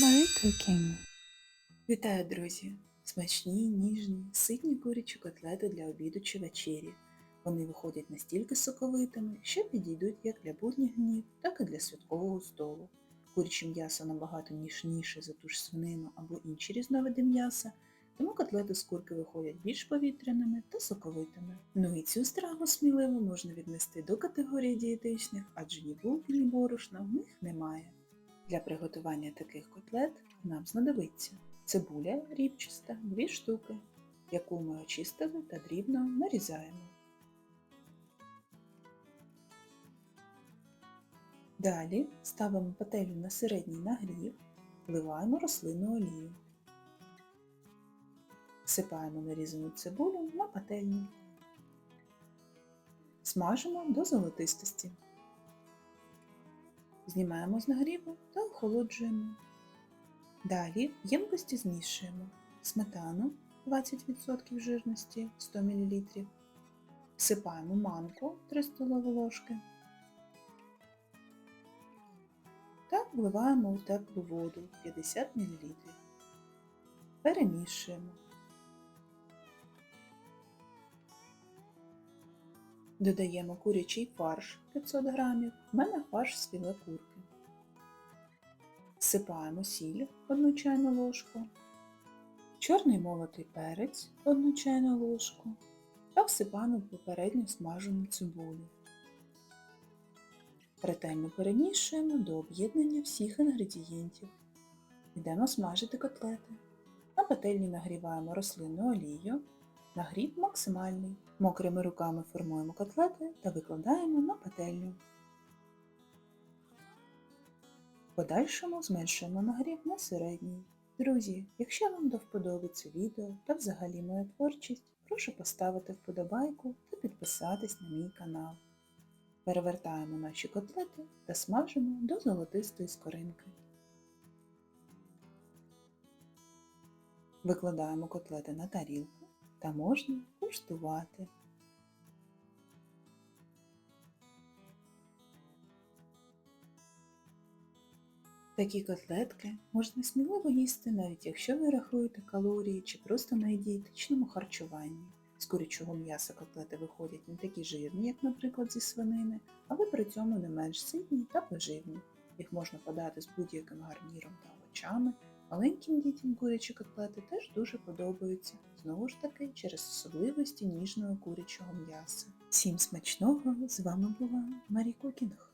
Marie Cooking. Вітаю, друзі! Смачні, ніжні, ситні курячі котлети для обіду чи вечері. Вони виходять настільки соковитими, що підійдуть як для будніх днів, так і для святкового столу. Куряче м'ясо набагато ніжніше за ту ж свинину або інші різновиди м'яса, тому котлети з курки виходять більш повітряними та соковитими. Ну і цю страву сміливо можна віднести до категорії дієтичних, адже ні булки, ні борошна в них немає. Для приготування таких котлет нам знадобиться цибуля рібчаста 2 штуки, яку ми очистили та дрібно нарізаємо. Далі ставимо пательню на середній нагрів, вливаємо рослинну олію. Всипаємо нарізану цибулю на пательню. Смажимо до золотистості. Знімаємо з нагріву та охолоджуємо. Далі ємкості змішуємо сметану 20% жирності 100 мл, всипаємо манку 3 столові ложки та вливаємо у теплу воду 50 мл. Перемішуємо. Додаємо курячий фарш 500 г, в мене фарш з філе курки. Всипаємо сіль 1 чайну ложку, чорний молотий перець 1 чайну ложку та всипаємо попередньо смажену цибулю. Ретельно перемішуємо до об'єднання всіх інгредієнтів. Йдемо смажити котлети. На пательні нагріваємо рослинну олію. Нагрів максимальний. Мокрими руками формуємо котлети та викладаємо на пательню. Подальшому зменшуємо нагрів на середній. Друзі, якщо вам до вподоби це відео та взагалі моя творчість, прошу поставити вподобайку та підписатись на мій канал. Перевертаємо наші котлети та смажимо до золотистої скоринки. Викладаємо котлети на тарілку та можна куштувати. Такі котлетки можна сміливо їсти, навіть якщо ви рахуєте калорії чи просто на дієтичному харчуванні. З курячого м'яса котлети виходять не такі жирні, як, наприклад, зі свинини, але при цьому не менш ситні та поживні. Їх можна подати з будь-яким гарніром та овочами. Маленьким дітям курячі котлети теж дуже подобаються, знову ж таки через особливості ніжного курячого м'яса. Всім смачного! З вами була Марі Кукінг.